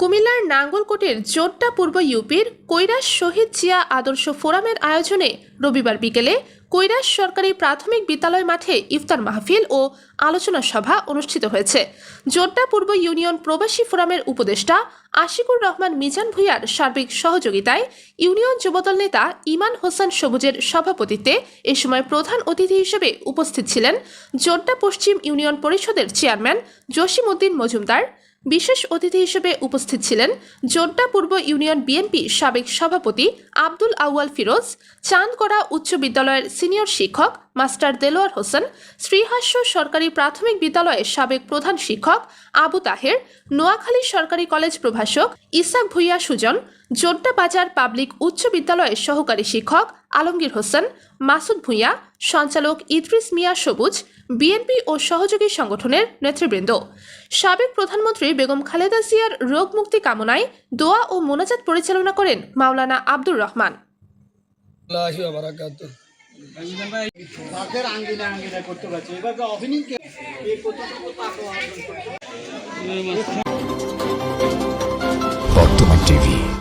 কুমিল্লার নাঙ্গলকোটের জোড্ডা পূর্ব ইউপির কৈরাস শহীদ জিয়া আদর্শ ফোরামের আয়োজনে রবিবার বিকেলে কৈরাস সরকারি প্রাথমিক বিদ্যালয় মাঠে ইফতার মাহফিল ও আলোচনা সভা অনুষ্ঠিত হয়েছে। জোড্ডা পূর্ব ইউনিয়ন প্রবাসী ফোরামের উপদেষ্টা আশিকুর রহমান মিজান ভুঁইয়ার সার্বিক সহযোগিতায় ইউনিয়ন যুবদল নেতা ইমান হোসেন সবুজের সভাপতিত্বে এ সময় প্রধান অতিথি হিসেবে উপস্থিত ছিলেন জোড্ডা পশ্চিম ইউনিয়ন পরিষদের চেয়ারম্যান জসিম উদ্দিন মজুমদার বিশেষ অতিথি হিসেবে উপস্থিত ছিলেন জোড্ডা পূর্ব ইউনিয়ন বিএনপি সাবেক সভাপতি আব্দুল আউয়াল ফিরোজ, চাঁদকড়া উচ্চ বিদ্যালয়ের সিনিয়র শিক্ষক মাস্টার দেলোয়ার হোসেন, শ্রীহাস্য সরকারি প্রাথমিক বিদ্যালয়ের সাবেক প্রধান শিক্ষক আবু তাহের, নোয়াখালী সরকারি কলেজ প্রভাষক ইসাক ভুইয়া সুজন জোড্ডা বাজার পাবলিক উচ্চ বিদ্যালয়ের সহকারী শিক্ষক আলমগীর হোসেন, মাসুদ ভুঁইয়া, সঞ্চালক ইদ্রিস মিয়া সবুজ বিএনপি ও সহযোগী সংগঠনের নেতৃবৃন্দ। সাবেক প্রধানমন্ত্রী বেগম খালেদা জিয়ার রোগ মুক্তি কামনায় দোয়া ও মোনাজাত পরিচালনা করেন মাওলানা আব্দুর রহমান। বর্তমান টিভি।